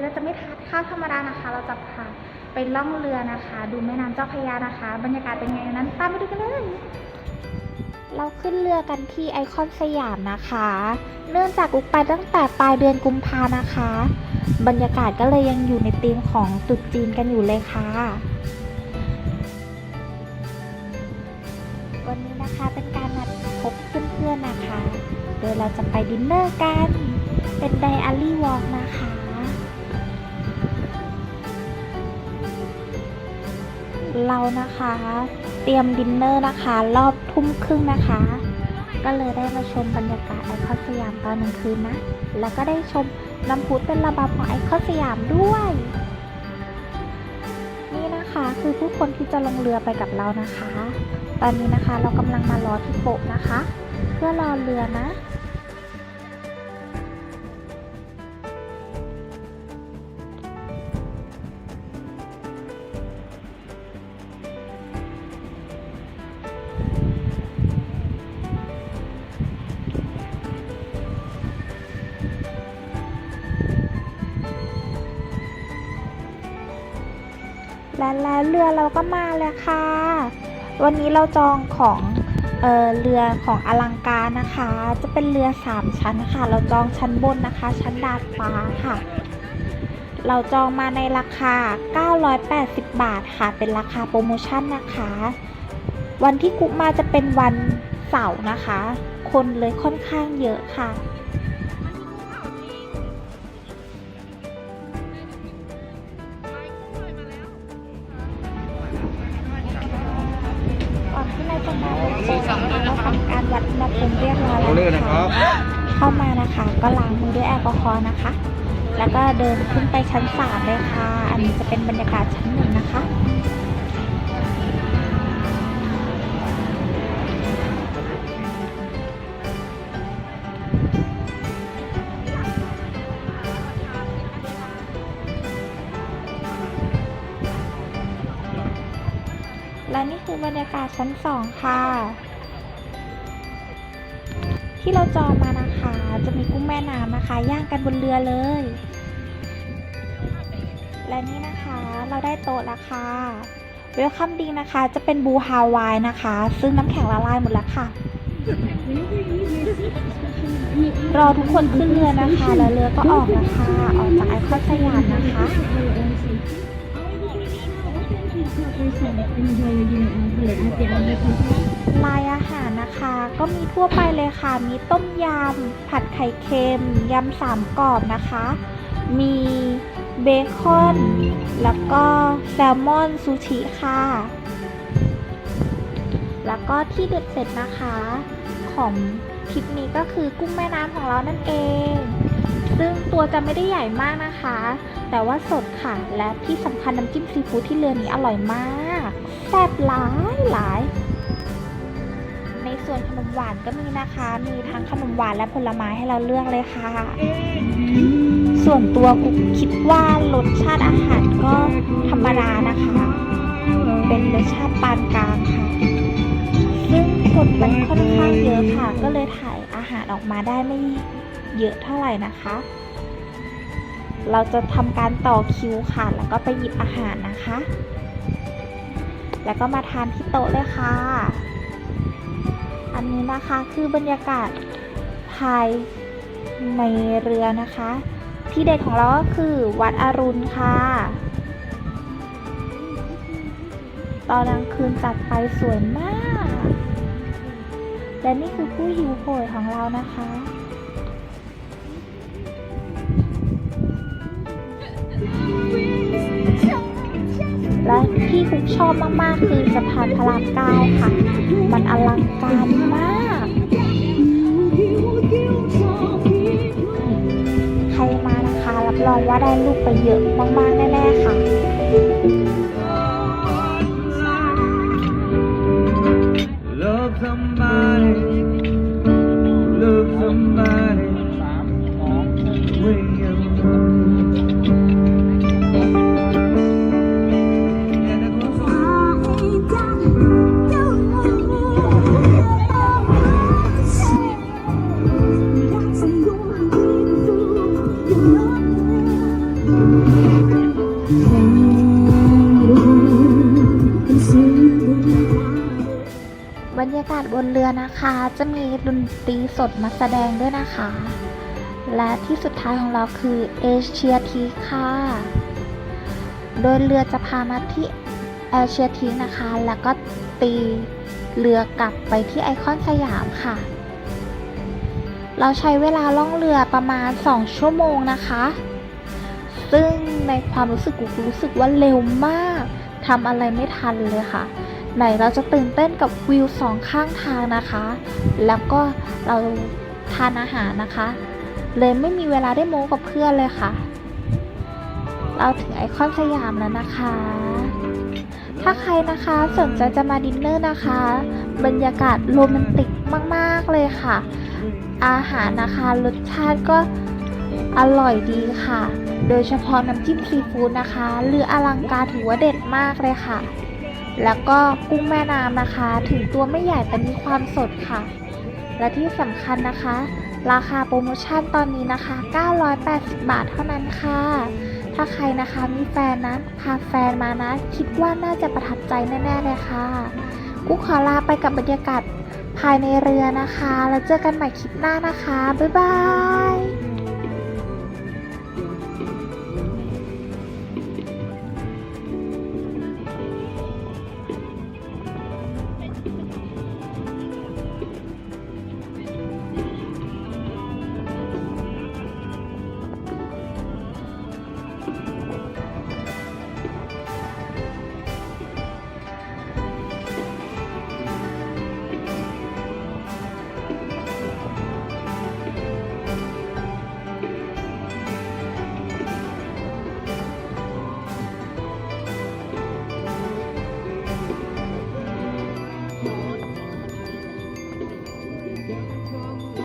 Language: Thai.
นี้เราจะไม่ทานข้าวธรรมดานะคะ เราจะพาไปล่องเรือนะคะ ดูแม่น้ำเจ้าพระยานะคะ บรรยากาศเป็นไงนั้นตามไปดูกันเลย เราขึ้นเรือกันที่ไอคอนสยามนะคะ เนื่องจากอุกไปตั้งแต่ปลายเดือนกุมภานะคะ บรรยากาศก็เลยยังอยู่ในธีมของตรุษจีนกันอยู่เลยค่ะ วันนี้นะคะเป็นการนัดพบเพื่อนๆนะคะ โดยเราจะไปดินเนอร์กัน เป็นไดอารี่วอล์กนะคะ เรานะคะ เตรียมดินเนอร์นะคะ รอบทุ่มครึ่งนะคะ ก็เลยได้มาชมบรรยากาศไอคอนสยามตอนกลางคืนนะ แล้วก็ได้ชมน้ำพุเต้นระบำของไอคอนสยามด้วย นี่นะคะคือผู้คนที่จะลงเรือไปกับเรานะคะ ตอนนี้นะคะเรากำลังมารอที่โป๊ะนะคะ เพื่อรอเรือนะ และแล้วเรือเราก็มาแล้วค่ะ วันนี้เราจองของเออเรือของอลังการนะคะ จะเป็นเรือ 3 ชั้นค่ะ เราจองชั้นบนนะคะ ชั้นดาดฟ้าค่ะ เราจองมาในราคา 980 บาทค่ะ เป็นราคาโปรโมชั่นนะคะ วันที่กุ๊กมาจะเป็นวันเสาร์นะคะ คนเลยค่อนข้างเยอะค่ะ มาลงโป๊ะนะคะเราทำการวัดอุณหภูมิเรียบร้อยแล้วเอาเลยนะนะครับคะเข้ามานะคะก็ล้างมือด้วยแอลกอฮอล์นะคะ แล้วก็เดินขึ้นไปชั้นสามเลยค่ะ อันนี้จะเป็นบรรยากาศชั้นหนึ่งนะคะและนี่คือบรรยากาศชั้นสองค่ะ ที่เราจองมานะคะ จะมีกุ้งแม่น้ำนะคะ ย่างกันบนเรือเลย และนี่นะคะเราได้โต๊ะแล้วค่ะเวลคัมดิงนะคะ จะเป็นบูฮาวายนะคะ ซึ่งน้ำแข็งละลายหมดแล้วค่ะ รอทุกคนขึ้นเรือนะคะ แล้วเรือก็ออกนะคะออกจากไอคอนสยามนะคะ ลายอาหารนะคะ ก็มีทั่วไปเลยค่ะ มีต้มยำ ผัดไข่เค็ม ยำสามกรอบนะคะ มีเบคอน แล้วก็แซลมอนซูชิค่ะ แล้วก็ที่เด็ดๆนะคะ ของทริปนี้ก็คือกุ้งแม่น้ำของเรานั่นเอง ซึ่งตัวจะไม่ได้ใหญ่มากนะคะ แต่ว่าสดค่ะ และที่สำคัญน้ำจิ้มซีฟู้ดที่เรือนี้อร่อยมากแซ่บหลายหลายในส่วนขนมหวานก็มีนะคะ มีทั้งขนมหวานและผลไม้ให้เราเลือกเลยค่ะ ส่วนตัวกุ๊กคิดว่ารสชาติอาหารก็ธรรมดานะคะ เป็นรสชาติปานกลางค่ะ ซึ่งคนมันค่อนข้างเยอะค่ะ ก็เลยถ่ายอาหารออกมาได้ไม่ เยอะเท่าไหร่นะคะ เราจะทำการต่อคิวค่ะ แล้วก็ไปหยิบอาหารนะคะ แล้วก็มาทานที่โต๊ะเลยค่ะ อันนี้นะคะคือบรรยากาศภายในเรือนะคะ ที่เด็ดของเราก็คือวัดอรุณค่ะ ตอนกลางคืนจัดไปสวยมาก และนี่คือผู้หิวโหยของเรานะคะ ที่คุกชอบมากๆ คือสะพานพระรามเก้าค่ะ มันอลังการมาก ใครมานะคะ รับรองว่าได้ลูกไปเยอะมากๆ แน่ๆ ค่ะ Love somebody, รยากาศบนเรือนะคะ จะมีดนตรีสดมาแสดงด้วยนะคะ และที่สุดท้ายของเราคือเอเชียทีค่ะ โดยเรือจะพามาที่เอเชียทีนะคะ แล้วก็ตีเรือกลับไปที่ไอคอนสยามค่ะ เราใช้เวลาล่องเรือประมาณ 2 ชั่วโมงนะคะ ซึ่งในความรู้สึกกูรู้สึกว่าเร็วมากทำอะไรไม่ทันเลยค่ะ ไหนเราจะตื่นเต้นกับวิวสองข้างทางนะคะ แล้วก็เราทานอาหารนะคะ เลยไม่มีเวลาได้โม้กับเพื่อนเลยค่ะ เราถึงไอคอนสยามแล้วนะคะ ถ้าใครนะคะสนใจจะมาดินเนอร์นะคะ บรรยากาศโรแมนติกมากๆเลยค่ะ อาหารนะคะรสชาติก็อร่อยดีค่ะ โดยเฉพาะน้ำจิ้มซีฟู้ดนะคะเรืออลังการถือว่าเด็ดมากเลยค่ะ แล้วก็กุ้งแม่น้ำนะคะ ถึงตัวไม่ใหญ่แต่มีความสดค่ะ และที่สำคัญนะคะ ราคาโปรโมชั่นตอนนี้นะคะ 980 บาทเท่านั้นค่ะ ถ้าใครนะคะมีแฟนนะพาแฟนมานะ คิดว่าน่าจะประทับใจแน่ๆเลยค่ะกูขอลาไปกับบรรยากาศภายในเรือนะคะ แล้วเจอกันใหม่คลิปหน้านะคะ บ๊ายบาย